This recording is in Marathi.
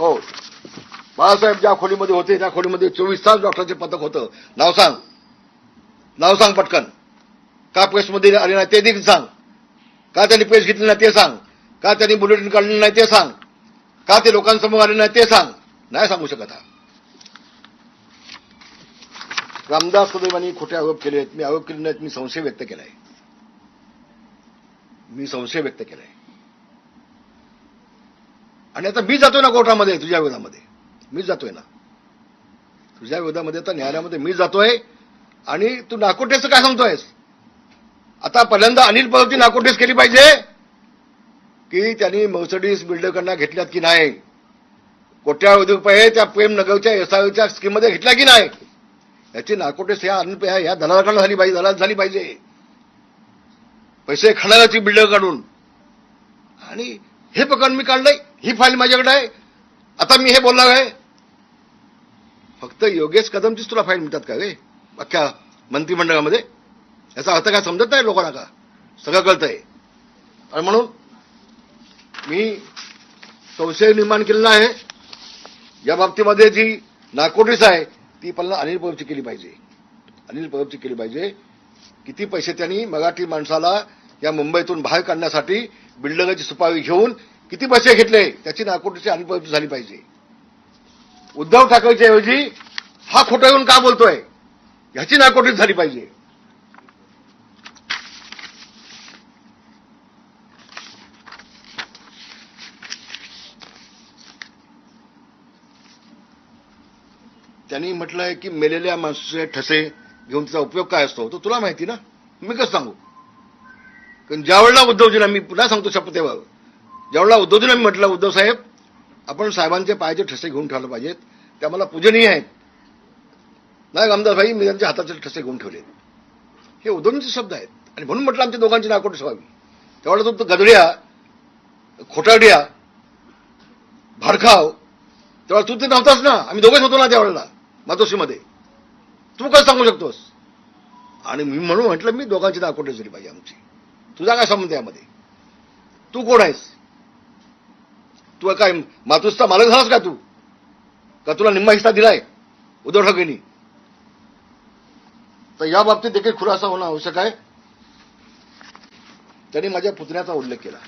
हो. बाळासाहेब ज्या खोलीमध्ये होते त्या खोलीमध्ये चोवीस तास डॉक्टरचे पथक होतं. नाव सांग. नाव सांग पटकन. का प्रेसमध्ये आले नाही ते देखील सांग. का त्यांनी प्रेस घेतली नाही ते सांग. का त्यांनी बुलेटिन काढले नाही ते सांग. का ते लोकांसमोर आले नाही ते सांग. नाही सांगू शकत हा. रामदास सुदैवानी खोटे आरोप केले आहेत मी आरोप केले नाहीत मी संशय व्यक्त केलाय. मी संशय व्यक्त केलाय. आणि आता मी जातोय ना कोर्टामध्ये तुझ्या विरोधामध्ये. मी जातोय ना. तुझ्या विरोधामध्ये आता न्यायालयामध्ये मी जातोय आणि तू नाकोटेचं काय सांगतोयस? आता पहिल्यांदा अनिल पवारची नाकोटेस केली पाहिजे की त्यांनी मर्सडीज बिल्डरकडनं घेतल्यात की नाही? कोट्यावधी रुपये त्या प्रेम नगरच्या एसआयच्या स्कीममध्ये घेतल्या की नाही? याची नाकोटेस या अनिल ह्या- या दलालाकडनं झाली पाहिजे दलाल झाली पाहिजे. पैसे खाणाऱ्याची बिल्डर काढून आणि हे प्रकरण मी काढलंय. ही फाईल माझ्याकडे आहे. आता मी हे बोलणार आहे. फक्त योगेश कदमचीच तुला फाईल मिळतात का रे? अख्ख्या मंत्रिमंडळामध्ये? याचा अर्थ काय समजत नाही लोकांना का? सगळं कळतंय. आणि म्हणून मी संशय निर्माण केलेला आहे. या बाबतीमध्ये जी नाकोटीस आहे ती पण अनिल परबची केली पाहिजे. अनिल परबची केली पाहिजे. किती पैसे त्यांनी मराठी माणसाला या मुंबईतून बाहेर काढण्यासाठी बिल्डरची सुपारी घेऊन किती पैसे घेतले त्याची नागपूरची अनुपयुक्त झाली पाहिजे. उद्धव ठाकरेच्या ऐवजी हा खोटं येऊन का बोलतोय? ह्याची नाकोटीच झाली पाहिजे. त्यांनी म्हटलंय की मेलेल्या माणसाचे ठसे घेऊन त्याचा उपयोग काय असतो? तो तुला माहिती ना? मी कसं सांगू? कारण ज्यावेळेला उद्धवजीला मी पुन्हा सांगतो शपथेवर ज्यावेळेला उद्धवजीला मी म्हटलं उद्धव साहेब आपण साहेबांचे पायाचे ठसे घेऊन ठेवले पाहिजेत. ते आम्हाला पूजनीय आहेत. नाही रामदास भाई मी त्यांच्या हाताचे ठसे घेऊन ठेवले हे उद्धवजींचे शब्द आहेत. आणि म्हणून म्हटलं आमच्या दोघांची नाकोट व्हावी त्यावेळेला तो गदड्या खोटाड्या भारखाव तेव्हा तू ते नव्हताच ना? आम्ही दोघेच होतो ना त्यावेळेला मातोश्रीमध्ये. तू कसं सांगू शकतोस? आणि मी म्हणून म्हटलं मी दोघांची दाखवटे झाली पाहिजे आमची. तुझा काय संबंध आहे यामध्ये? तू कोण आहेस? तू काय मातुसचा मालक झालास का तू? का तुला निम्मा हिस्सा दिलाय? उद्धव ठाकरेंनी. तर या बाबतीत देखील खुलासा होणं आवश्यक आहे. त्यांनी माझ्या पुतण्याचा उल्लेख केला.